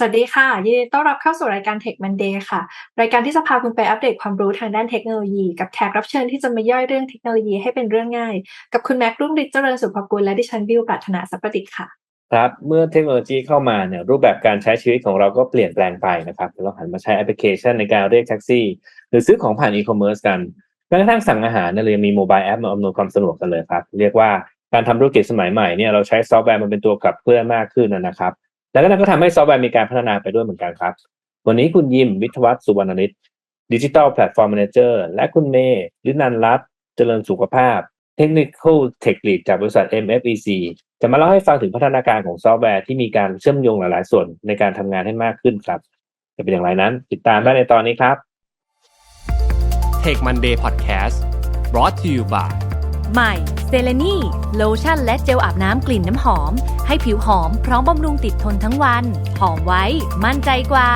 สวัสดีค่ะ ยินดีต้อนรับเข้าสู่รายการ Tech Monday ค่ะ รายการที่จะพาคุณไปอัปเดตความรู้ทางด้านเทคโนโลยี กับแขกรับเชิญที่จะมาย่อยเรื่องเทคโนโลยีให้เป็นเรื่องง่าย กับคุณแม็กรุ่งฤทธิ์เจริญสุภกุลและดิฉันบิวปรารถนาสัพประดิษฐ์ค่ะ ครับเมื่อเทคโนโลยีเข้ามาเนี่ยรูปแบบการใช้ชีวิตของเราก็เปลี่ยนแปลงไปนะครับเราหันมาใช้แอปพลิเคชันในการเรียกแท็กซี่ หรือซื้อของผ่านอีคอมเมิร์ซกันแม้กระทั่งสั่งอาหารเนี่ยเรายังมีโมบายแอปมาอำนวยความสะดวกกันเลยครับเรียกว่าการทำธุรกิจสมัยใหม่เนี่ยเราใช้ซอฟต์แวร์มันเป็นตัวขับเคลื่อนมากขึ้นนะครับ แล้วก็นั่นก็ทำให้ซอฟต์แวร์มีการพัฒนาไปด้วยเหมือนกันครับ วันนี้คุณยิมวิทวัฒน์สุวรรณนิตดิจิทัลแพลตฟอร์มแมเนเจอร์และคุณเมย์ลินันรัตเจริญสุขภาพ Technical Tech Lead จากบริษัท MFEC จะมาเล่าให้ฟังถึงพัฒนาการของซอฟต์แวร์ที่มีการเชื่อมโยงหลาย ๆ ส่วนในการทำงานให้มากขึ้นครับ จะเป็นอย่างไรนั้น ติดตามได้ในตอนนี้ครับ Take Monday Podcast brought to you by ใหม่เซเลนีโลชั่นและเจลอาบน้ำกลิ่นน้ำหอม ให้ผิวหอมพร้อมบำรุงติดทนทั้งวัน หอมไว้ มั่นใจกว่า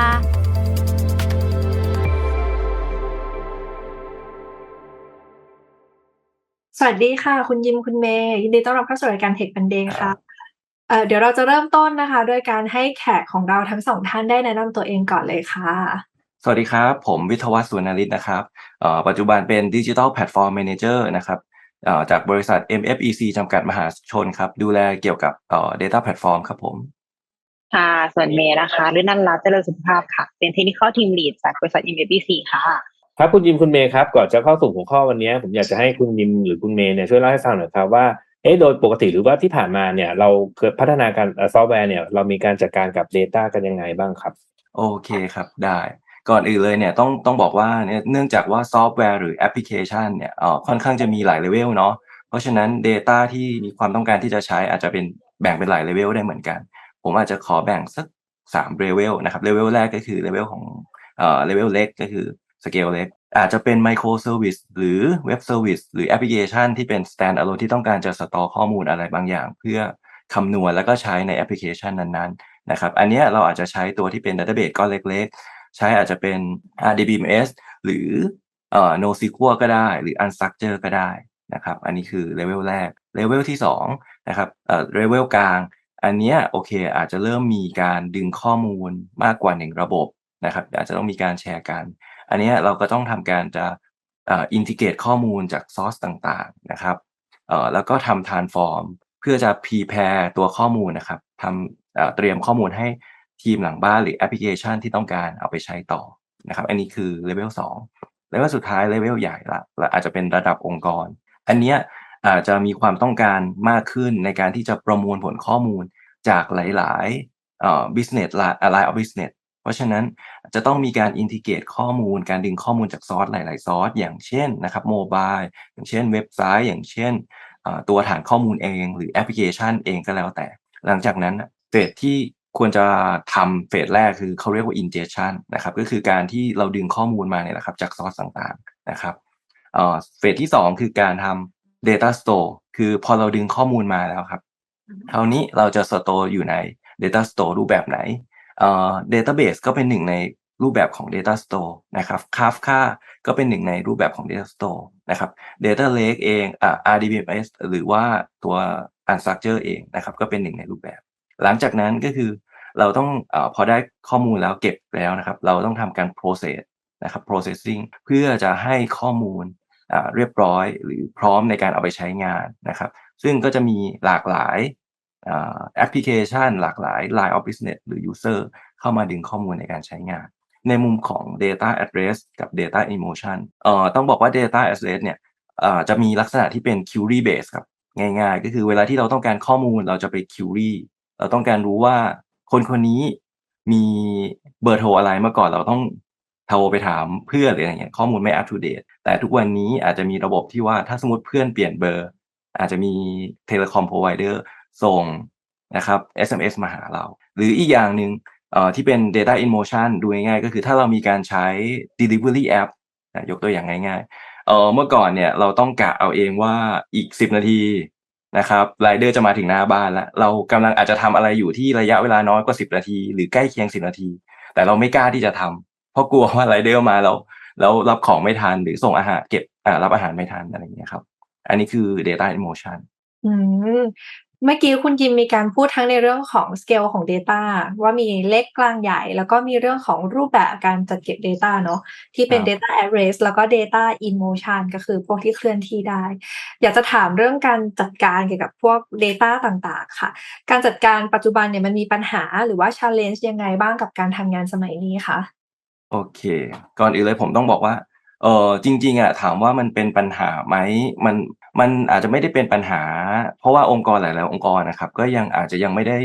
สวัสดีค่ะ คุณยิมคุณเมย์ยินดีต้อนรับเข้าสู่รายการ Tech Monday ค่ะเอ่อเดี๋ยวเราจะเริ่มต้นนะคะ ด้วยการให้แขกของเราทั้งสองท่านได้แนะนำตัวเองก่อนเลยค่ะสวัสดีครับ ผมวิทยวัฒน์สุวรรณฤทธิ์นะครับเอ่อปัจจุบันเป็น Digital Platform Manager นะครับเอ่อ จากบริษัท MFEC จำกัดมหาชนครับ ดูแลเกี่ยวกับเอ่อ Data Platform ครับผม ค่ะ ส่วนเมย์นะคะรื่นนันรัตน์เจริญสุขภาพค่ะ เป็น Technical Team Lead จากบริษัท MFBC ค่ะครับคุณยิมคุณเมย์ครับก่อนจะเข้าสู่หัวข้อวันนี้ ผมอยากจะให้คุณยิมหรือคุณเมย์เนี่ยช่วยเล่าให้ฟังหน่อยครับว่าเอ๊ะโดยปกติหรือว่าที่ผ่านมาเนี่ย เราเกิดพัฒนาการซอฟต์แวร์เนี่ย เรามีการจัดการกับ Data กันยังไงบ้างครับ โอเคครับได้ ก่อนอื่นเลยเนี่ยต้องต้องบอกว่าเนี่ยเนื่องจากว่าซอฟต์แวร์หรือแอปพลิเคชันเนี่ยค่อนข้างจะมีหลายเลเวลเนาะเพราะฉะนั้น Data ที่มีความต้องการที่จะใช้อาจจะเป็นแบ่งเป็นหลายเลเวลได้เหมือนกัน ผมอาจจะขอแบ่งสักสามเลเวลนะครับเลเวลแรกก็คือเลเวลของเอ่อเลเวลเล็กก็คือสเกลเล็กอาจจะเป็นไมโครเซอร์วิสหรือเว็บเซอร์วิสหรือแอปพลิเคชันที่เป็น stand alone ที่ต้องการจะสตอร์ข้อมูลอะไรบางอย่าง เพื่อคำนวณแล้วก็ใช้ในแอปพลิเคชันนั้นๆนะครับอันนี้เราอาจจะใช้ตัวที่เป็น Database ก้อนเล็ก ใช้อาจจะเป็น RDBMS หรือเอ่อ NoSQL ก็ได้ หรือ Unstructured ก็ได้นะครับ อันนี้คือเลเวลแรกเลเวลที่2นะครับเอ่อเลเวลกลาง อันเนี้ยโอเค อาจจะเริ่มมีการดึงข้อมูลมากกว่าหนึ่งระบบนะครับอาจจะต้องมีการแชร์กัน อันนี้เราก็ต้องทำการจะอินทิเกรตข้อมูลจากซอสต่างๆนะครับแล้วก็ทำ transform เพื่อจะ prepare ตัวข้อมูลนะครับทำเอ่อเตรียมข้อมูลให้ ทีมหลังบ้านหรือแอปพลิเคชันที่ต้องการเอาไปใช้ต่อนะครับ อันนี้คือเลเวล2เลเวลสุดท้ายเลเวลใหญ่ละและอาจจะเป็นระดับองค์กร อันเนี้ยอาจจะมีความต้องการมากขึ้นในการที่จะประมวลผลข้อมูลจากหลายๆเอ่อ business line of business เพราะฉะนั้นจะต้องมีการอินทิเกรตข้อมูล การดึงข้อมูลจากซอสหลาย ๆ ซอส อย่างเช่นนะครับโมบายอย่างเช่นเว็บไซต์ อย่างเช่นตัวฐานข้อมูลเอง หรือแอปพลิเคชันเองก็แล้วแต่ หลังจากนั้นเฟสที่ ควรจะทำเฟสแรกคือเขาเรียกว่า ingestion นะครับก็คือการที่เราดึงข้อมูลมาเนี่ยนะครับจากซอสต่างๆนะครับเฟสที่ 2 คือการทำ data store คือพอเราดึงข้อมูลมาแล้วครับคราวนี้เราจะ store อยู่ใน data store รูปแบบไหนเอ่อ database ก็เป็นหนึ่งในรูปแบบของ data store นะครับ Kafka ก็เป็นหนึ่งในรูปแบบของ data store นะครับ data lake เองอ่า RDBMS หรือว่าตัว unstructured เองนะครับ ก็เป็นหนึ่งในรูปแบบ หลังจากนั้นก็คือ เราต้องอพอได้ข้อมูลแล้วเก็บแล้วนะครับ เราต้องทำการ process นะครับ processing เพื่อจะให้ข้อมูลเรียบร้อยหรือพร้อมในการเอาไปใช้งานนะครับ ซึ่งก็จะมีหลากหลายแอปพลิเคชัน หลากหลาย Line of Business หรือ User เข้ามาดึงข้อมูลในการใช้งาน ในมุมของ Data Address กับ Data Emotion เอ่อต้องบอกว่า Data Address เนี่ยจะมีลักษณะที่เป็น Query Base ครับง่ายๆ ก็คือเวลาที่เราต้องการข้อมูลเราจะไป Query เราต้องการรู้ว่า คนคนนี้มีเบอร์โทรอะไรเมื่อก่อนเราต้องโทรไปถามเพื่อนหรืออะไรเงี้ยข้อมูลไม่ up to date แต่ทุกวันนี้อาจจะมีระบบที่ว่าถ้าสมมติเพื่อนเปลี่ยนเบอร์ อาจจะมีเทเลคอมพรอไวเดอร์ส่งนะครับ SMS มาหาเรา หรืออีกอย่างหนึ่งที่เป็น data in motion ดูง่ายๆก็คือถ้าเรามีการใช้ delivery app ยกตัวอย่างง่ายๆเเมื่อก่อนเนี่ยเราต้องกะเอาเองว่าอีก 10 นาที นะครับไรเดอร์จะมาถึงหน้าบ้านแล้ว เรากำลังอาจจะทำอะไรอยู่ที่ระยะเวลาน้อยกว่าสิบนาที หรือใกล้เคียงสิบนาที แต่เราไม่กล้าที่จะทำเพราะกลัวว่าไรเดอร์มาแล้วแล้วรับของไม่ทันหรือส่งอาหารเก็บรับอาหารไม่ทันอะไรอย่างเงี้ยครับ อันนี้คือ data emotion อืม เมื่อกี้คุณยิมมีการพูดทั้งในเรื่องของสเกลของ Data ว่ามีเล็กกลางใหญ่ แล้วก็มีเรื่องของรูปแบบการจัดเก็บ Data เนอะที่เป็นครับ Data at rest แล้วก็ Data in motion ก็คือพวกที่เคลื่อนที่ได้ อยากจะถามเรื่องการจัดการเกี่ยวกับพวก Data ต่างๆ ค่ะ การจัดการปัจจุบันเนี่ยมันมีปัญหาหรือว่า challenge ยังไงบ้างกับการทำงานสมัยนี้คะโอเค ก่อนอื่นเลยผมต้องบอกว่าเออจริงๆอะถามว่ามันเป็นปัญหาไหมมัน มันอาจจะไม่ได้เป็นปัญหา เพราะว่าองค์กรหลาย ๆ องค์กรนะครับ ก็ยังอาจจะยังไม่ได้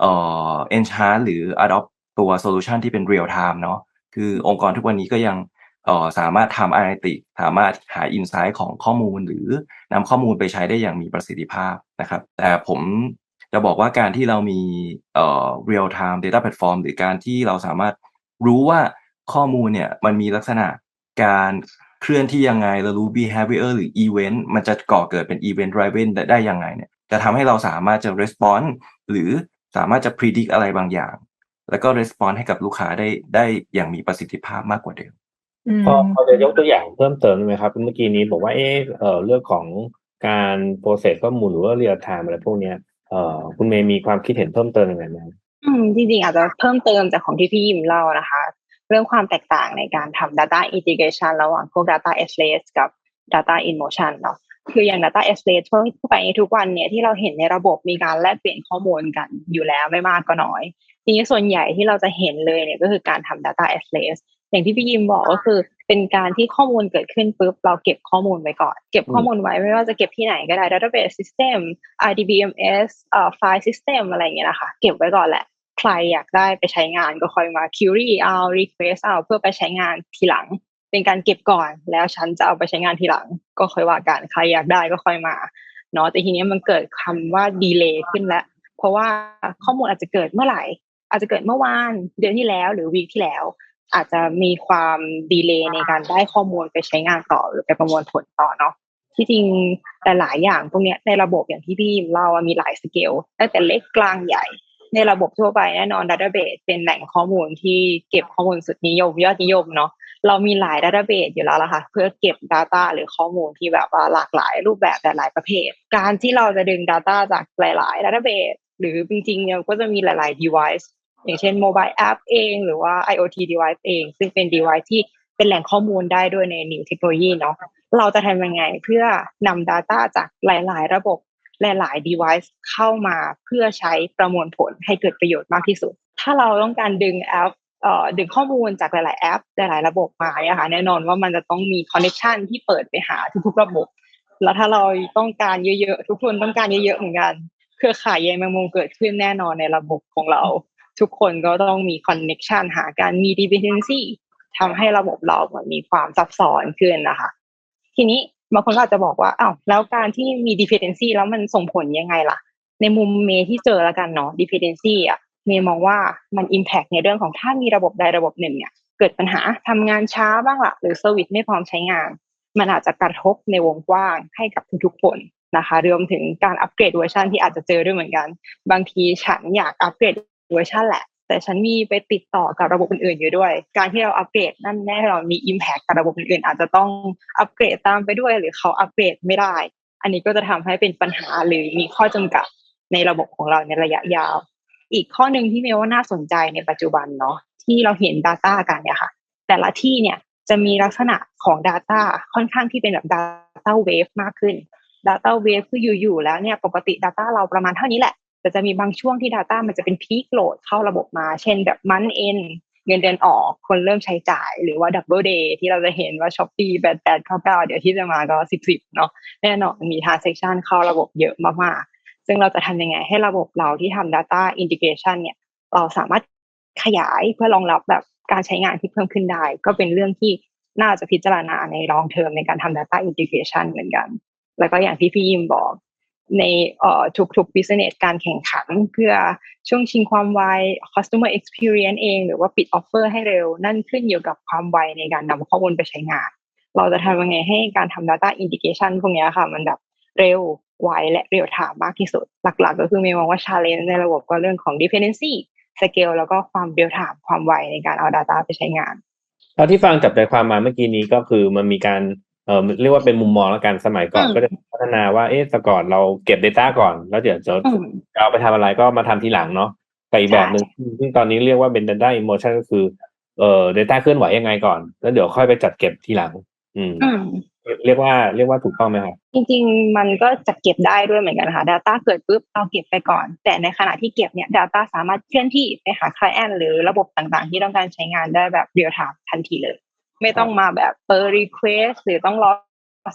เอ่อ enchant หรือ adopt ตัว solution ที่เป็น real time เนาะคือองค์กรทุกวันนี้ก็ยังเอ่อสามารถทำ analytic สามารถหา insight ของข้อมูล หรือนำข้อมูลไปใช้ได้อย่างมีประสิทธิภาพนะครับ แต่ผมจะบอกว่าการที่เรามีเอ่อ real time data platform หรือการที่เราสามารถรู้ว่าข้อมูลเนี่ยมันมีลักษณะการ เคลื่อนที่ยังไงเรารู้ behavior หรือ event มันจะก่อเกิดเป็น event driven ได้ได้ยังไงเนี่ยจะทำให้เราสามารถจะ respond หรือสามารถจะ predict อะไรบางอย่าง แล้วก็ respond ให้กับลูกค้าได้ได้อย่างมีประสิทธิภาพมากกว่าเดิมอืมพอพอจะยกตัวอย่างเพิ่มเติมได้ไหมครับ เมื่อกี้นี้บอกว่าเออเออเรื่องของการโปรเซสข้อมูลหรือว่าเรียลไทม์อะไรพวกเนี้ยเออคุณเมย์มีความคิดเห็นเพิ่มเติมยังไงไหมอืมจริงๆอาจจะเพิ่มเติมจากของที่พี่ยิมเล่านะคะเรื่องความแตกต่างในการทำ data integration ระหว่างพวก data a s l a c e กับ data in motion เนาะคืออย่าง data a s l a c e ทั่วไปทุกวันเนี่ยที่เราเห็นในระบบมีการแลกเปลี่ยนข้อมูลกันอยู่แล้วไม่มากก็น้อย ทีนี้ส่วนใหญ่ที่เราจะเห็นเลยเนี่ยก็คือการทำ data a s l a c e อย่างที่พี่ยิมบอกก็คือเป็นการที่ข้อมูลเกิดขึ้นปุ๊บเราเก็บข้อมูลไว้ก่อน เก็บข้อมูลไว้ไม่ว่าจะเก็บที่ไหนก็ได้ database system RDBMS เอ่อ file system อะไรอย่างเงี้ยนะคะ เก็บไว้ก่อนแหละ ใครอยากได้ไปใช้งานก็ค่อยมา query เอา request เอาเพื่อไปใช้งานทีหลัง เป็นการเก็บก่อน แล้วฉันจะเอาไปใช้งานทีหลัง ก็ค่อยว่ากันใครอยากได้ก็ค่อยมาเนาะแต่ทีนี้มันเกิดคำว่า delay ขึ้นแล้ว เพราะว่าข้อมูลอาจจะเกิดเมื่อไหร่ อาจจะเกิดเมื่อวานเดือนที่แล้วหรือวีคที่แล้ว อาจจะมีความดีเลย์ในการได้ข้อมูลไปใช้งานต่อหรือไปประมวลผลต่อเนาะที่จริงแต่หลายอย่างพวกนี้ในระบบอย่างที่พี่ยิมเล่ามีหลายสเกลตั้งแต่เล็กกลางใหญ่ ในระบบทั่วไปแน่นอน Database เป็นแหล่งข้อมูลที่เก็บข้อมูลสุดนิยม ยอดนิยมเนาะเรามีหลาย Database อยู่แล้วล่ะค่ะ เพื่อเก็บ Data หรือข้อมูลที่แบบว่าหลากหลายรูปแบบหลายประเภท การที่เราจะดึง Data จากหลายๆ Database หรือจริงๆเนี่ยก็จะมีหลาย ๆ device อย่างเช่น mobile app เองหรือว่า IoT device เอง ซึ่งเป็น device ที่เป็นแหล่งข้อมูลได้ด้วยใน new technology เนาะเราจะทำยังไงเพื่อนำ Data จากหลาย ๆ ระบบ หลายๆ device เข้ามาเพื่อใช้ประมวลผลให้เกิดประโยชน์มากที่สุด ถ้าเราต้องการดึงแอปดึงข้อมูลจากหลาย ๆ แอป หลาย ๆ ระบบมาเนี่ยค่ะแน่นอนว่ามันจะต้องมี connection ที่เปิดไปหาทุกๆระบบ แล้วถ้าเราต้องการเยอะ ๆ ทุกคนต้องการเยอะ ๆ เหมือนกัน เครือข่ายใยแมงมุมเกิดขึ้นแน่นอนในระบบของเรา ทุกคนก็ต้องมี connection หาการมี dependency ทำให้ระบบเราเหมือนมีความซับซ้อนขึ้นนะคะ ทีนี้ บางคนก็อาจจะบอกว่าอ้าวแล้วการที่มี dependency แล้วมันส่งผลยังไงล่ะ ในมุมเมที่เจอแล้วกันเนาะ dependency อะเมมองว่ามัน impact ในเรื่องของถ้ามีระบบใดระบบหนึ่งเนี่ยเกิดปัญหาทำงานช้าบ้างละหรือ service ไม่พร้อมใช้งาน มันอาจจะกระทบในวงกว้างให้กับทุกๆคนนะคะรวมถึงการอัปเกรดเวอร์ชันที่อาจจะเจอด้วยเหมือนกัน บางทีฉันอยากอัปเกรดเวอร์ชันแหละ แต่ฉันมีไปติดต่อกับระบบอื่นๆอยู่ด้วย การที่เราอัปเกรดนั่นแน่เรามี impact กับระบบอื่นๆ อาจจะต้องอัปเกรดตามไปด้วย หรือเขาอัปเกรดไม่ได้ อันนี้ก็จะทำให้เป็นปัญหาหรือมีข้อจำกัดในระบบของเราในระยะยาว อีกข้อหนึ่งที่เมว่าน่าสนใจในปัจจุบันเนาะที่เราเห็น Data กันเนี่ยค่ะ แต่ละที่เนี่ยจะมีลักษณะของ Data ค่อนข้างที่เป็นแบบ Data Wave มากขึ้น Data Wave คืออยู่ๆแล้วเนี่ยปกติ Data เราประมาณเท่านี้แหละ แต่จะมีบางช่วงที่ Data มันจะเป็นพีคโหลดเข้าระบบมา เช่นแบบมันเอ็นเงินเดือนออกคนเริ่มใช้จ่ายหรือว่า Double Day ที่เราจะเห็นว่า s h อ p e e แปดแปดเก้าเก้าเดี๋ยวที่จะมาก็สิบสิบเนาะแน่นอนมี transaction เข้าระบบเยอะมากๆ ซึ่งเราจะทำยังไงให้ระบบเราที่ทำ Data Integration เนี่ย เราสามารถขยายเพื่อรองรับแบบการใช้งานที่เพิ่มขึ้นได้ ก็เป็นเรื่องที่น่าจะพิจารณาใน long term ในการทำ Data Integration เหมือนกัน แล้วก็อย่างที่พี่ยิมบอก ในทุกๆ business การแข่งขัน เพื่อช่วงชิงความไว customer experience เอง หรือว่าปิด offer ให้เร็ว นั่นขึ้นอยู่กับความไวในการนำข้อมูลไปใช้งาน เราจะทำยังไงให้การทำ data integration พวกนี้ค่ะ มันแบบเร็วไวและเรียลไทม์มากที่สุด หลักๆ ก็คือเมย์มองว่า challenge ในระบบก็เรื่องของ dependency scale แล้วก็ความเรียลไทม์ความไวในการเอา data ไปใช้งานเท่าที่ฟังจับใจความมาเมื่อกี้นี้ก็คือมันมีการ เออเรียกว่าเป็นมุมมองแล้วกันสมัยก่อนอืมก็จะพัฒนาว่าเอ๊ะแต่ก่อนเราเก็บ Data ก่อน แล้วเดี๋ยวจะอืมจะเอาไปทำอะไรก็มาทำทีหลังเนาะแต่อีกแบบหนึ่งซึ่งตอนนี้เรียกว่าเป็น Data Emotion ก็คือเอ่อ Data เคลื่อนไหวยังไงก่อน แล้วเดี๋ยวค่อยไปจัดเก็บทีหลัง อืมอืมเรียกว่าเรียกว่าถูกต้องไหมครับ จริง ๆ มันก็จัดเก็บได้ด้วยเหมือนกันค่ะ Data เกิดปุ๊บเราเก็บไปก่อน แต่ในขณะที่เก็บเนี่ย Data สามารถเคลื่อนที่ไปหา Client หรือระบบต่างๆ ที่ต้องการใช้งานได้แบบ real time ทันทีเลย ไม่ต้องมาแบบเปิด request หรือต้องรอ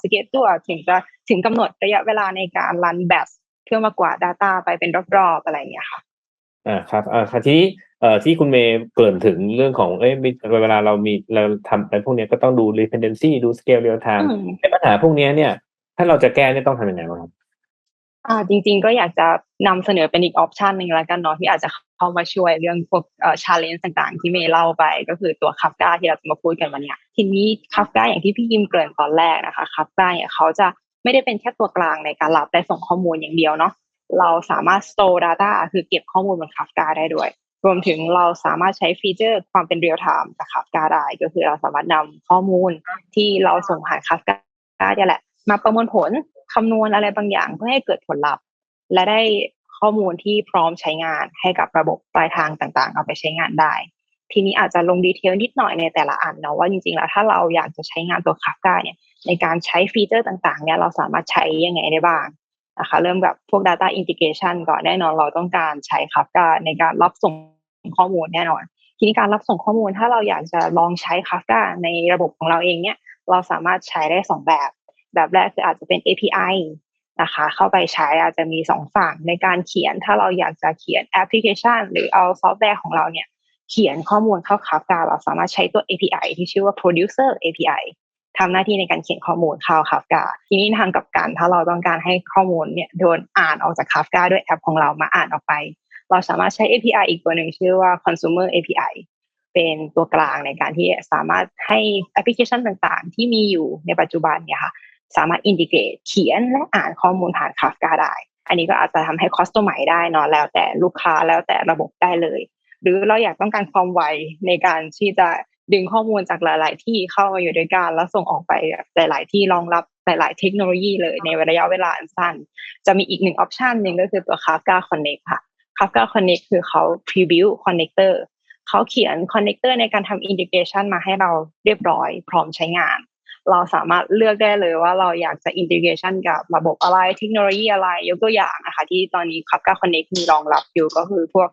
schedule ถึงจะถึงกำหนดระยะเวลาในการ run batch เพื่อมากวาด Data ไปเป็นรอบๆอะไรอย่างเงี้ยค่ะอ่าครับอ่าค่ะทีนี้เอ่อที่คุณเมย์เกริ่นถึงเรื่องของเอ้ยมีเวลาเรามีเราทำอะไรพวกเนี้ยก็ต้องดู dependency ดู scale real time อืมไอ้ปัญหาพวกเนี้ยเนี่ย ถ้าเราจะแก้เนี่ยต้องทำยังไงบ้างครับ อ่าจริง ๆ ก็อยากจะนำเสนอเป็นอีกออปชันหนึ่งแล้วกันเนาะที่อาจจะเข้ามาช่วยเรื่องพวกเอ่อชาเลนจ์ต่างๆ ที่เมย์เล่าไป ก็คือตัวคัฟกาที่เราจะมาพูดกันวันนี้ทีนี้คัฟกาอย่างที่พี่ยิมเกริ่นตอนแรกนะคะคัฟกาเนี่ยเขาจะไม่ได้เป็นแค่ตัวกลางในการรับและส่งข้อมูลอย่างเดียวเนาะเราสามารถ store data คือเก็บข้อมูลบนคัฟกาได้ด้วย รวมถึงเราสามารถใช้ฟีเจอร์ความเป็น real time จากคัฟกาได้ ก็คือเราสามารถนำข้อมูลที่เราส่งผ่านคัฟกาเนี่ยแหละมาประมวลผล คำนวณอะไรบางอย่างเพื่อให้เกิดผลลัพธ์ และได้ข้อมูลที่พร้อมใช้งานให้กับระบบปลายทางต่างๆ เอาไปใช้งานได้ ทีนี้อาจจะลงดีเทลนิดหน่อยในแต่ละอันเนาะว่าจริงๆแล้วถ้าเราอยากจะใช้งานตัว Kafka เนี่ยในการใช้ฟีเจอร์ต่างๆเนี่ยเราสามารถใช้ยังไงได้บ้างนะคะเริ่มแบบพวก Data Integration ก่อนแน่นอนเราต้องการใช้ Kafka ในการรับส่งข้อมูลแน่นอน ทีนี้การรับส่งข้อมูลถ้าเราอยากจะลองใช้ Kafka ในระบบของเราเองเนี่ยเราสามารถใช้ได้สองแบบ แบบแรกคืออาจจะเป็น API นะคะ เข้าไปใช้อาจจะมีสองฝั่งในการเขียน ถ้าเราอยากจะเขียนแอปพลิเคชัน หรือเอาซอฟต์แวร์ของเราเนี่ยเขียนข้อมูลเข้า Kafka เราสามารถใช้ตัว API ที่ชื่อว่า producer API ทำหน้าที่ในการเขียนข้อมูลเข้า Kafka ทีนี้ทางกลับกันถ้าเราต้องการให้ข้อมูลเนี่ยโดนอ่านออกจาก Kafka ด้วยแอปของเรามาอ่านออกไป เราสามารถใช้ API อีกตัวหนึ่งชื่อว่า consumer API เป็นตัวกลางในการที่สามารถให้แอปพลิเคชันต่างๆ ที่มีอยู่ในปัจจุบันเนี่ยค่ะ สามารถอินดิเกตเขียนและอ่านข้อมูลผ่าน Kafka ได้ อันนี้ก็อาจจะทำให้คอสตอมไมได้เนอะแล้วแต่ลูกค้าแล้วแต่ระบบได้เลย หรือเราอยากต้องการความไวในการที่จะดึงข้อมูลจากหลาย ๆ ที่เข้ามาอยู่ด้วยกันแล้วส่งออกไปหลาย ๆ ที่รองรับหลาย ๆ เทคโนโลยีเลยในระยะเวลาอันสั้น จะมีอีกหนึ่งออปชันหนึ่งก็คือตัว Kafka Connect ค่ะ Kafka Connect คือเขา preview connector เขาเขียน connector ในการทำ integration มาให้เราเรียบร้อย พร้อมใช้งาน เราสามารถเลือกได้เลยว่าเราอยากจะ integration กับระบบอะไรเทคโนโลยีอะไร ยกตัวอย่างนะคะที่ตอนนี้ Kafka Connect มีรองรับอยู่ก็คือพวก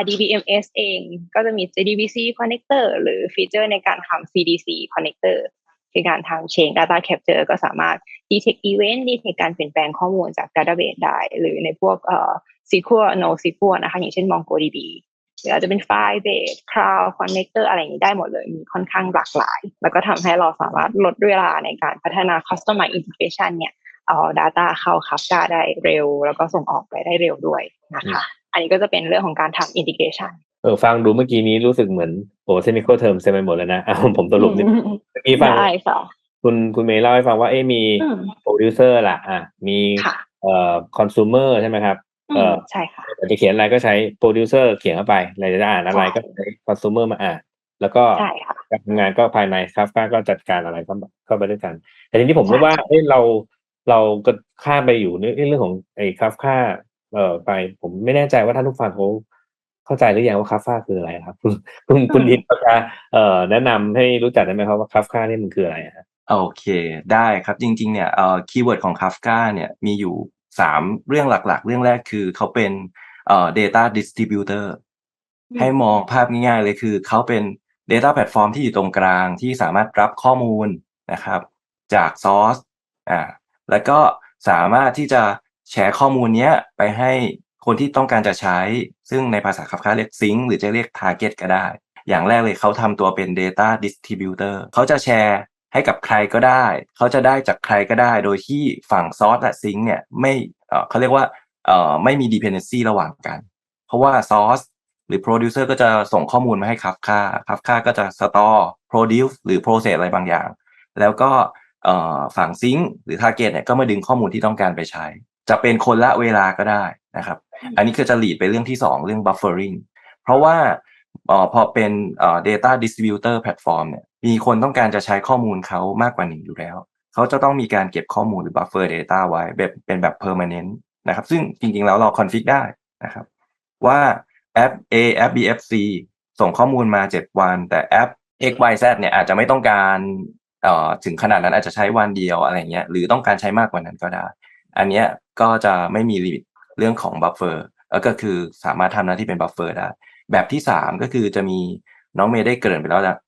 RDBMS เองก็จะมี JDBC connector หรือฟีเจอร์ในการทำ CDC connector คือการทำ chain data capture ก็สามารถ detect event detect การเปลี่ยนแปลงข้อมูลจาก database ได้ หรือในพวกเอ่อ SQL NoSQL นะคะ อย่างเช่น MongoDB รืออาจจะเป็นไฟล์เบส cloud connector อะไรอย่างนี้ได้หมดเลยมีค่อนข้างหลากหลาย แล้วก็ทำให้เราสามารถลดเวลาในการพัฒนา customer integration เนี่ยเอา data เข้า Kafka ได้เร็ว แล้วก็ส่งออกไปได้เร็วด้วยนะคะ อันนี้ก็จะเป็นเรื่องของการทำ integration เออฟังดูเมื่อกี้นี้รู้สึกเหมือนโอ้เทคนิคเทอมเต็มไปหมดเลยนะอะผมสรุปนิดนึงเมื่อกี้ฟังได้ค่ะคุณคุณเมย์เล่าให้ฟังว่าเอ๊ะมีอืมโปรดิวเซอร์ล่ะอะมีค่ะเอ่อคอน sumer ใช่ไหมครับอื เอ่มอใช่ค่ะจะเขียนอะไรก็ใช้โปรดิวเซอร์เขียนเข้าไปเราจะอ่านอะไรใช่ก็ใช้คอน sumer มาอ่านแล้วก็ใช่ค่ะการทำงานก็ภายในครับก็จัดการอะไรก็เข้าไปด้วยกัน แต่ทีนี้ผมใช่รู้ว่าเอ้ยเราเราก็ข้ามไปอยู่ในเรื่องของไอ้คาฟค่าเอ่อไป ผมไม่แน่ใจว่าท่านผู้ฟังเขาเข้าใจหรือยังว่าคาฟค่าคืออะไรครับคุณคุณคุณดินจะเอ่อแนะนำให้รู้จักได้ไหมครับว่าคาฟค่านี่มันคืออะไรฮะโอเค ได้ครับจริง ๆ เนี่ยเอ่อคีย์เวิร์ดของ Kafka เนี่ยมีอยู่ สามเรื่องหลัก ๆ เรื่องแรกคือเขาเป็นเอ่อ data distributor อืมให้มองภาพง่ายๆเลยคือเขาเป็น data platform ที่อยู่ตรงกลางที่สามารถรับข้อมูลนะครับ จาก source อ่าแล้วก็สามารถที่จะแชร์ข้อมูลเนี้ยไปให้คนที่ต้องการจะใช้ ซึ่งในภาษา Kafka เรียก sync หรือจะเรียก target ก็ได้ อย่างแรกเลยเขาทำตัวเป็น data distributor เขาจะแชร์ ให้กับใครก็ได้ เขาจะได้จากใครก็ได้ โดยที่ฝั่ง source และ sync เนี่ยไม่เขาเรียกว่าไม่มี dependency ระหว่างกัน เพราะว่า source หรือ producer ก็จะส่งข้อมูลมาให้ Kafka Kafka ก็จะ store produce หรือ process อะไรบางอย่าง แล้วก็ฝั่ง sync หรือ target เนี่ยก็มาดึงข้อมูลที่ต้องการไปใช้ จะเป็นคนละเวลาก็ได้นะครับ อันนี้คือจะ lead ไปเรื่องที่สองเรื่อง buffering เพราะว่าออพอเป็นเอ่อ data distributor platform เนี่ย มีคนต้องการจะใช้ข้อมูลเขามากกว่าหนึ่งอยู่แล้ว เขาจะต้องมีการเก็บข้อมูลหรือ buffer data ไว้แบบเป็นแบบ permanent นะครับ ซึ่งจริงๆแล้วเรา config ได้นะครับ ว่าแอป A แอป B แอป C ส่งข้อมูลมา 7 วัน แต่แอป X Y Z เนี่ยอาจจะไม่ต้องการเอ่อถึงขนาดนั้นอาจจะใช้วันเดียวอะไรเงี้ยหรือต้องการใช้มากกว่านั้นก็ได้ อันเนี้ยก็จะไม่มีลิมิตเรื่องของ buffer แล้วก็คือสามารถทำหน้าที่เป็น buffer ได้ แบบที่ 3 ก็คือจะมีน้องเมย์ได้เกริ่นไปแล้วนะ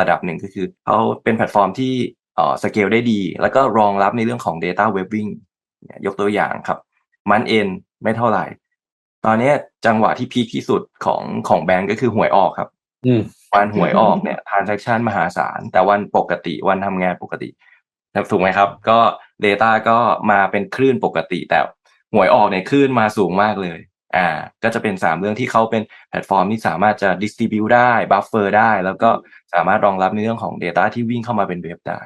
ระดับหนึ่งก็คือเขาเป็นแพลตฟอร์มที่เอ่อสเกลได้ดี แล้วก็รองรับในเรื่องของ data webbing เนี่ยยกตัวอย่างครับ มันเอ็นไม่เท่าไหร่ ตอนเนี้ยจังหวะที่พีคที่สุดของของแบงก์ก็คือหวยออกครับอืมวันหวยออกเนี่ย transaction มหาศาล แต่วันปกติวันทำงานปกติถูกไหมครับ ก็ Data ก็มาเป็นคลื่นปกติแต่หวยออกเนี่ยคลื่นมาสูงมากเลย อ่าก็จะเป็นสามเรื่องที่เขาเป็นแพลตฟอร์มที่สามารถจะดิสติบิวได้บัฟเฟอร์ได้ แล้วก็สามารถรองรับในเรื่องของ Data ที่วิ่งเข้ามาเป็นเว็บได้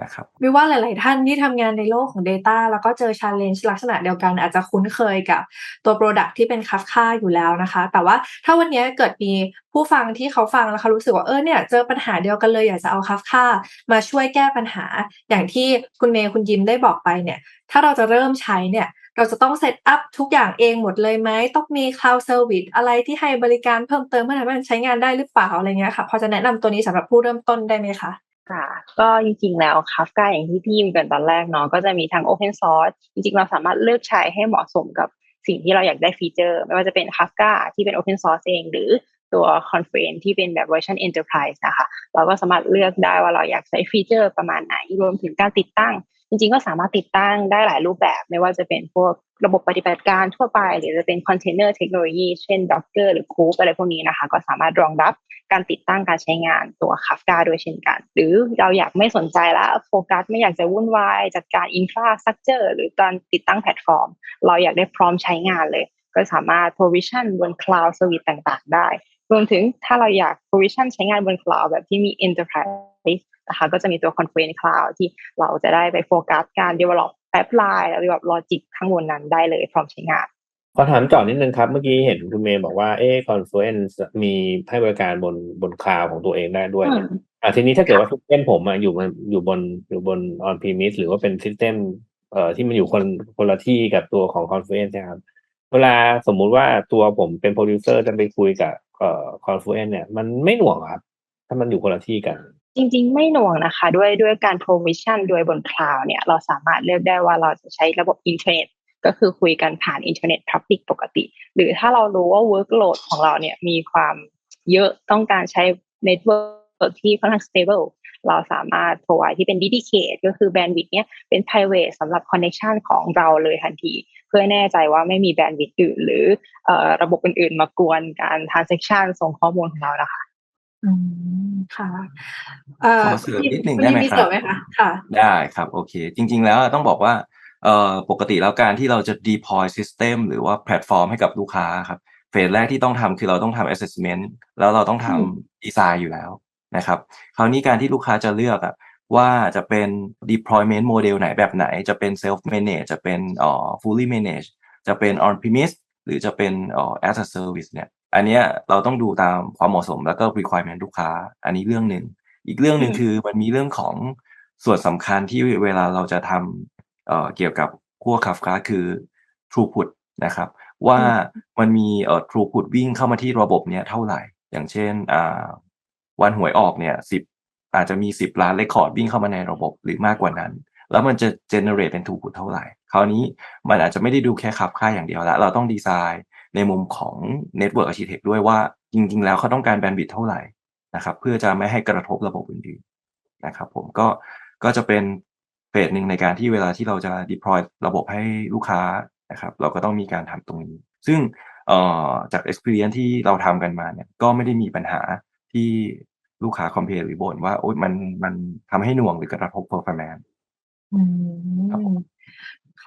นะครับวิวว่าหลาย ๆ ท่านที่ทำงานในโลกของ Data แล้วก็เจอ challenge ลักษณะเดียวกัน อาจจะคุ้นเคยกับตัว Product ที่เป็น Kafka อยู่แล้วนะคะ แต่ว่าถ้าวันนี้เกิดมีผู้ฟังที่เขาฟังแล้วเขารู้สึกว่าเออเนี่ยเจอปัญหาเดียวกันเลยอยากจะเอา Kafka มาช่วยแก้ปัญหา อย่างที่คุณเมย์คุณยิมได้บอกไปเนี่ย ถ้าเราจะเริ่มใช้เนี่ยเราจะต้องเซตอัพทุกอย่างเองหมดเลยไหม ต้องมี Cloud Service อะไรที่ให้บริการเพิ่มเติมเพื่อทำให้มันใช้งานได้หรือเปล่าอะไรเงี้ยค่ะ พอจะแนะนำตัวนี้สำหรับผู้เริ่มต้นได้ไหมคะ ค่ะก็จริงๆ แล้ว Kafka อย่างที่พี่ยิมเกรินตอนแรกเนาะก็จะมีทั้ง Open Source จริงๆ เราสามารถเลือกใช้ให้เหมาะสมกับสิ่งที่เราอยากได้ฟีเจอร์ ไม่ว่าจะเป็น Kafka ที่เป็น Open Source เอง หรือตัว Confluent ที่เป็นแบบเวอร์ชัน Enterprise นะคะ เราก็สามารถเลือกได้ว่าเราอยากใช้ฟีเจอร์ประมาณไหน รวมถึงการติดตั้ง จริงๆ ก็สามารถติดตั้งได้หลายรูปแบบ ไม่ว่าจะเป็นพวกระบบปฏิบัติการทั่วไป หรือจะเป็นคอนเทนเนอร์เทคโนโลยีเช่น Docker หรือ Kube อะไรพวกนี้นะคะ ก็สามารถรองรับ การติดตั้งการใช้งานตัว Kafka ด้วยเช่นกัน หรือเราอยากไม่สนใจแล้วโฟกัสไม่อยากจะวุ่นวายจัดการ infrastructure หรือการติดตั้งแพลตฟอร์ม เราอยากได้พร้อมใช้งานเลย ก็สามารถ provision บน cloud service ต่างๆ ได้ รวมถึงถ้าเราอยาก provision ใช้งานบน cloud แบบที่มี enterprise นะคะก็จะมีตัว Confluent Cloud ที่เราจะได้ไปโฟกัสการ develop pipeline แล้ว develop logic ข้างบนนั้นได้เลยพร้อมใช้งาน ขอถามเจาะนิดนึงครับ เมื่อกี้เห็นคุณเมย์บอกว่าเอ๊ะ Confluence มีให้บริการบนบนคลาวของตัวเองได้ด้วยเนี่ยอืมอะทีนี้ถ้าเกิดว่าซิสเต็มผมอะอยู่มันอยู่บนอยู่บน on premise หรือว่าเป็นซิสเต็มเอ่อที่มันอยู่คนคนละที่กับตัวของ Confluence นะครับ เวลาสมมุติว่าตัวผมเป็นโปรดิวเซอร์จะไปคุยกับเอ่อ Confluence เนี่ยมันไม่หน่วงเหรอครับ ถ้ามันอยู่คนละที่กัน จริง ๆ ไม่หน่วงนะคะ ด้วยด้วยการ provision โดยบน cloud เนี่ยเราสามารถเลือกได้ว่าเราจะใช้ระบบอินเทอร์เน็ต ก็คือคุยกันผ่านอินเทอร์เน็ต public ปกติ หรือถ้าเรารู้ว่า workload ของเราเนี่ยมีความเยอะต้องการใช้ network ที่ค่อนข้าง stable เราสามารถ provide ที่เป็น dedicate ก็คือ bandwidth เนี่ยเป็น private สำหรับ connection ของเราเลยทันที เพื่อแน่ใจว่าไม่มี bandwidth อื่น หรือเอ่อระบบอื่น ๆ มากวนการ transaction ส่งข้อมูลของเรานะคะอืมค่ะเอ่อขอเสริมนิดหนึ่งคุณได้ไหมมีครับเสริมไหมคะค่ะ ได้ครับ โอเค จริง ๆ แล้วต้องบอกว่า เอ่อปกติแล้วการที่เราจะ deploy system หรือว่าแพลตฟอร์มให้กับลูกค้าครับเฟสแรกที่ต้องทำคือเราต้องทำ assessment แล้วเราต้องทอืมำ design อยู่แล้วนะครับ คราวนี้การที่ลูกค้าจะเลือกอะว่าจะเป็น deployment model ไหนแบบไหน จะเป็น self manage จะเป็นเอ่อ fully manage จะเป็น on premise หรือจะเป็นเอ่อ as a service เนี่ย อันเนี้ยเราต้องดูตามความเหมาะสมแล้วก็ requirement ลูกค้า อันนี้เรื่องหนึ่ง อีกเรื่องหนึ่งอืมคือมันมีเรื่องของส่วนสำคัญที่เวลาเราจะทำ เอ่อเกี่ยวกับพวก Kafka คือ throughput นะครับ ว่ามันมีเอ่อ throughput วิ่งเข้ามาที่ระบบเนี้ยเท่าไหร่ อย่างเช่นอ่าวันหวยออกเนี่ยสิบอาจจะมีสิบล้านเรคคอร์ดวิ่งเข้ามาในระบบหรือมากกว่านั้น แล้วมันจะ generate เป็น throughput เท่าไหร่ คราวนี้มันอาจจะไม่ได้ดูแค่ขับค่าอย่างเดียวแล้วเราต้องดีไซน์ในมุมของ network architect ด้วยว่าจริง ๆ แล้วเขาต้องการ bandwidth เท่าไหร่นะครับ เพื่อจะไม่ให้กระทบระบบอื่นๆนะครับ ผมก็ก็จะเป็น เฟสหนึ่งในการที่เวลาที่เราจะ deploy ระบบให้ลูกค้านะครับ เราก็ต้องมีการทำตรงนี้ ซึ่งเอ่อจาก experience ที่เราทำกันมาเนี่ยก็ไม่ได้มีปัญหาที่ลูกค้า complain หรือบ่นว่าโอ๊ยมันมันทำให้หน่วงหรือกระทบ performance อืครับผมม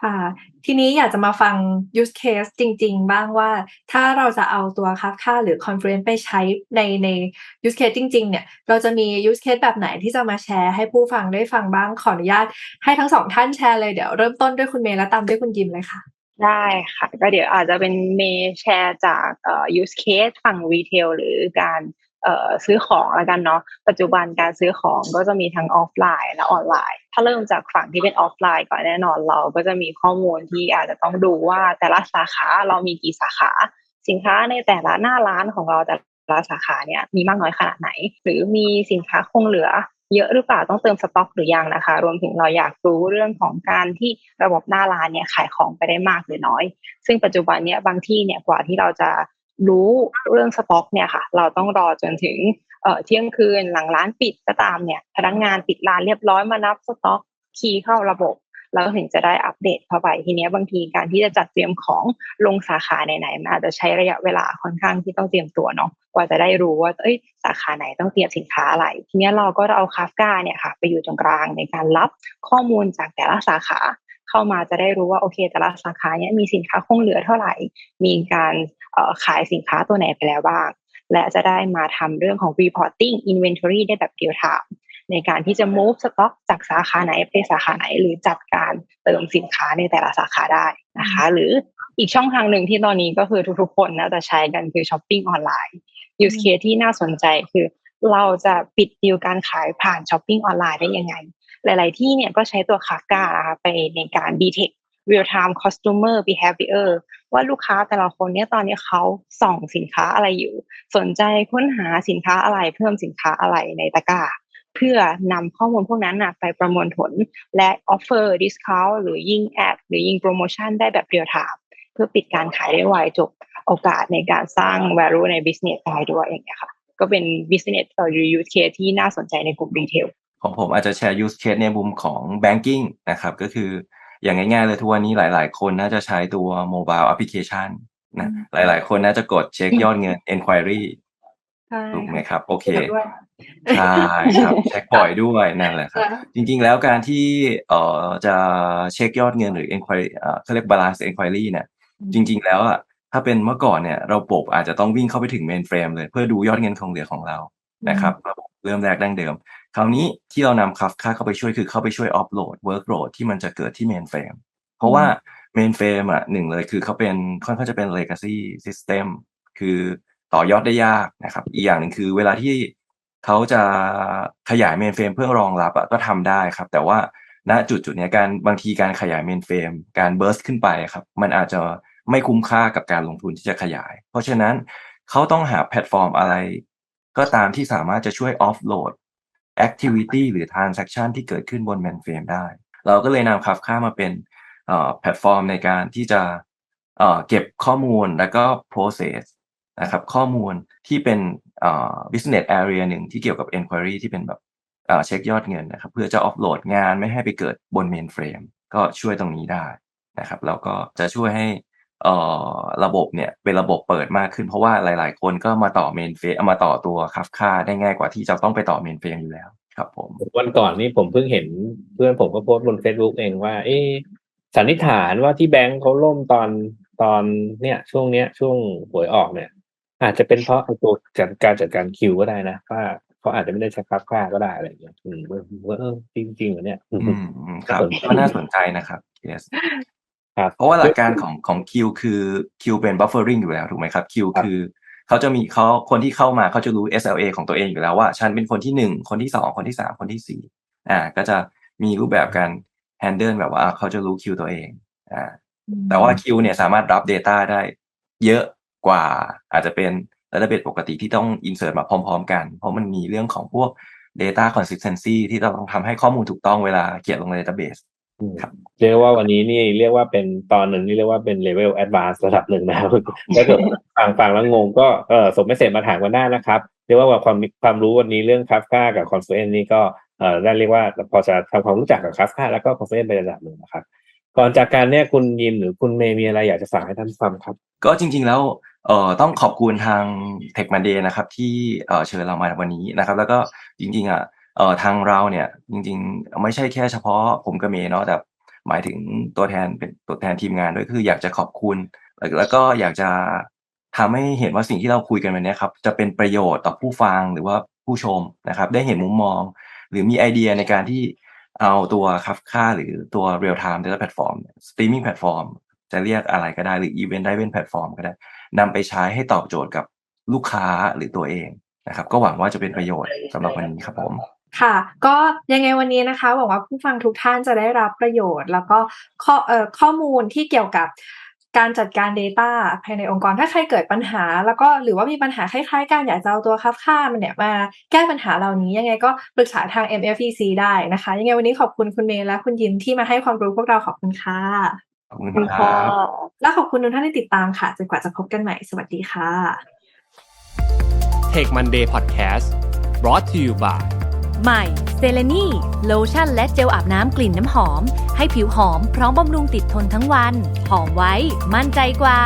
ค่ะ ทีนี้อยากจะมาฟัง use case จริง ๆ บ้างว่า ถ้าเราจะเอาตัว Kafka หรือ Confluent ไปใช้ในใน use case จริง ๆ เนี่ย เราจะมี use case แบบไหนที่จะมาแชร์ให้ผู้ฟังได้ฟังบ้างขออนุญาต ให้ทั้งสองท่านแชร์เลยเดี๋ยวเริ่มต้นด้วยคุณเมย์และตามด้วยคุณยิมเลยค่ะ ได้ค่ะ ก็เดี๋ยวอาจจะเป็นเมย์แชร์จากเอ่อ use case ฝั่ง retail หรือการ ซื้อของแล้วกันเนาะปัจจุบันการซื้อของก็จะมีทั้งออฟไลน์และออนไลน์ ถ้าเริ่มจากฝั่งที่เป็นออฟไลน์ก่อนแน่นอนเราก็จะมีข้อมูลที่อาจจะต้องดูว่าแต่ละสาขาเรามีกี่สาขา สินค้าในแต่ละหน้าร้านของเราแต่ละสาขาเนี่ยมีมากน้อยขนาดไหน หรือมีสินค้าคงเหลือเยอะหรือเปล่าต้องเติมสต็อกหรือยังนะคะ รวมถึงเราอยากรู้เรื่องของการที่ระบบหน้าร้านเนี่ยขายของไปได้มากหรือน้อย ซึ่งปัจจุบันเนี่ยบางที่เนี่ยกว่าที่เราจะ รู้เรื่องสต็อกเนี่ยค่ะ เราต้องรอจนถึงเอ่อเที่ยงคืนหลังร้านปิดก็ตามเนี่ย พนักงานปิดร้านเรียบร้อยมานับสต็อกคีย์เข้าระบบแล้วถึงจะได้อัปเดตเข้าไปทีเนี้ยบางทีการที่จะจัดเตรียมของลงสาขาไหนๆมันอาจจะใช้ระยะเวลาค่อนข้างที่ต้องเตรียมตัวเนาะกว่าจะได้รู้ว่าเอ้ยสาขาไหนต้องเตรียมสินค้าอะไร ทีเนี้ยเราก็เอาคาฟกาเนี่ยค่ะ ไปอยู่ตรงกลางในการรับข้อมูลจากแต่ละสาขา เข้ามาจะได้รู้ว่าโอเค แต่ละสาขาเนี้ยมีสินค้าคงเหลือเท่าไหร่ มีการเอ่อขายสินค้าตัวไหนไปแล้วบ้าง และจะได้มาทำเรื่องของ reporting inventory ได้แบบ real time ในการที่จะ move stock จากสาขาไหนไปสาขาไหน หรือจัดการเติมสินค้าในแต่ละสาขาได้นะคะ หรืออีกช่องทางหนึ่งที่ตอนนี้ก็คือทุกๆคนน่าจะใช้กันคือช้อปปิ้งออนไลน์ use case ที่น่าสนใจคือเราจะปิดดีลการขายผ่านช้อปปิ้งออนไลน์ได้ยังไง หลาย ๆ ที่เนี่ยก็ใช้ตัวคาฟกานะคะไปในการ detect real time customer behavior ว่าลูกค้าแต่ละคนเนี่ยตอนนี้เขาส่องสินค้าอะไรอยู่ สนใจค้นหาสินค้าอะไรเพิ่มสินค้าอะไรในตะกร้าเพื่อนำข้อมูลพวกนั้นนะไปประมวลผลและ offer discount หรือยิงแอดหรือยิงโปรโมชั่นได้แบบ real time เพื่อปิดการขายได้ไวจบโอกาสในการสร้าง value ใน business ได้ด้วยอย่างเงี้ยค่ะ ก็เป็น business เอ่อ use case ที่น่าสนใจในกลุ่ม retail ของผมอาจจะแชร์ use case ในมุมของ banking นะครับ ก็คืออย่างง่ายๆเลยทุกวันนี้หลายๆ คนน่าจะใช้ตัว mobile application นะอืมหลายๆ คนน่าจะกดเช็คยอดเงิน enquiry ใช่ถูกไหมครับ โอเคเกี่ยวด้วยใช่ครับเช็คบ่อยด้วยนั่นแหละครับค่ะจริงๆแล้วการที่เอ่อจะเช็คยอดเงินหรือ enquiry เอ่อเขาเรียก balance enquiry เนี่ยจริง ๆ แล้วอะถ้าเป็นเมื่อก่อนเนี่ยระบบอาจจะต้องวิ่งเข้าไปถึง mainframe เลย เพื่อดูยอดเงินคงเหลือของเรานะครับ ระบบเริ่มแรกดั้งเดิม คราวนี้ที่เรานำ Kafka เข้าไปช่วยคือเข้าไปช่วย offload workload ที่มันจะเกิดที่ mainframe เพราะว่า mainframe อะหนึ่งเลยคือเขาเป็นค่อนข้างจะเป็น legacy system คือต่อยอดได้ยากนะครับ อีกอย่างหนึ่งคือเวลาที่เขาจะขยาย mainframe เพื่อรองรับอะก็ทำได้ครับ แต่ว่าณจุดจุดๆเนี้ยการบางทีการขยาย mainframe การ burst ขึ้นไปครับ มันอาจจะไม่คุ้มค่ากับการลงทุนที่จะขยาย เพราะฉะนั้นเขาต้องหาแพลตฟอร์มอะไร ก็ตามที่สามารถจะช่วย offload activity หรือ transaction ที่เกิดขึ้นบน mainframe ได้ เราก็เลยนำ Kafka มาเป็นแพลตฟอร์มในการที่จะเก็บข้อมูลแล้วก็ process นะครับข้อมูลที่เป็น business area หนึ่งที่เกี่ยวกับ enquiry ที่เป็นแบบเช็คยอดเงินนะครับ เพื่อจะ offload งานไม่ให้ไปเกิดบน mainframe ก็ช่วยตรงนี้ได้นะครับแล้วก็จะช่วยให้ เอ่อระบบเนี่ยเป็นระบบเปิดมากขึ้น เพราะว่าหลาย ๆ คนก็มาต่อ mainframe เอามาต่อตัว Kafka ได้ง่ายกว่าที่จะต้องไปต่อ mainframe อยู่แล้วครับ ผมวันก่อนนี่ผมเพิ่งเห็นเพื่อนผมก็โพสต์บน Facebook เองว่า เอ๊สันนิษฐานว่าที่แบงก์เขาล่มตอนตอนเนี่ย ช่วงเนี้ย ช่วงหวยออกเนี่ย อาจจะเป็นเพราะไอตัวจัดการจัดการคิวก็ได้นะว่าเขาอาจจะไม่ได้ใช้คับค่าก็ได้อะไรอย่างเงี้ยอืมว่าเออจริงเหรอเนี่ยอืมครับก็น่าสนใจนะครับ yes ครับ เพราะว่าหลักการของของ Q คือ Q เป็น buffering อยู่แล้วถูกไหมครับ Q ครับคือเขาจะมีเขาคนที่เข้ามาเขาจะรู้ SLA ของตัวเองอยู่แล้วว่า ฉันเป็นคนที่หนึ่งคนที่สองคนที่สามคนที่สี่อ่า ก็จะมีรูปแบบการ handle แบบว่าอ่าเขาจะรู้ Q ตัวเองอ่าแต่ว่า Q เนี่ยสามารถรับ Data ได้เยอะกว่าอาจจะเป็นระดับปกติที่ต้อง insert มาพร้อม ๆ กัน เพราะมันมีเรื่องของพวก data consistency ที่เราต้องทำให้ข้อมูลถูกต้องเวลาเขียนลงใน database อืมครับ เรียกว่าวันนี้นี่เรียกว่าเป็นตอนหนึ่งนี่เรียกว่าเป็นเลเวลแอดวานซ์ระดับหนึ่งนะครับถ้าเกิดฟังฟังแล้วงงก็เออส่งเมสเซจมาถามกันได้นะครับ เรียกว่าความความรู้วันนี้เรื่องคาฟกากับคอนเฟนนี่ก็เออได้เรียกว่าพอจะทำความรู้จักกับคาฟกาแล้วก็คอนเฟนไประดับหนึ่งนะครับ ก่อนจากการเนี่ยคุณยิมหรือคุณเมย์มีอะไรอยากจะฝากให้ท่านฟังครับ ก็จริง ๆ แล้วเอ่อต้องขอบคุณทาง Tech Monday นะครับที่เอ่อเชิญเรามาวันนี้นะครับ แล้วก็จริงๆอะ เอ่อทางเราเนี่ยจริงๆ ไม่ใช่แค่เฉพาะผมกับเมย์เนาะแต่หมายถึงตัวแทนเป็นตัวแทนทีมงานด้วยคืออยากจะขอบคุณ แล้วก็อยากจะทำให้เห็นว่าสิ่งที่เราคุยกันวันนี้ครับจะเป็นประโยชน์ต่อผู้ฟังหรือว่าผู้ชมนะครับ ได้เห็นมุมมอง หรือมีไอเดียในการที่เอาตัว Kafka หรือตัว Real Time Data Platform Streaming Platform จะเรียกอะไรก็ได้หรือ Event Driven Platform ก็ได้นำไปใช้ให้ตอบโจทย์กับลูกค้าหรือตัวเองนะครับ ก็หวังว่าจะเป็นประโยชน์สำหรับวันนี้ครับผม ค่ะ ก็ยังไงวันนี้นะคะหวังว่าผู้ฟังทุกท่านจะได้รับประโยชน์ แล้วก็ข้อเอ่อข้อมูลที่เกี่ยวกับการจัดการ Data ภายในองค์กรถ้าใครเกิดปัญหา แล้วก็หรือว่ามีปัญหาคล้ายๆกันอยากจะเอาตัวคับค่ามันเนี่ยมาแก้ปัญหาเหล่านี้ยังไงก็ปรึกษาทาง MFEC ได้นะคะ ยังไงวันนี้ขอบคุณคุณเมย์และคุณยินที่มาให้ความรู้พวกเราขอบคุณค่ะขอบคุณคุณคค่ะรับและขอบคุณทุกท่านที่ติดตามค่ะจนกว่าจะพบกันใหม่ สวัสดีค่ะ Take Monday Podcast brought to you by ใหม่เซเลนีโลชั่นและเจลอาบน้ำกลิ่นน้ำหอม ให้ผิวหอมพร้อมบำรุงติดทนทั้งวัน หอมไว้ มั่นใจกว่า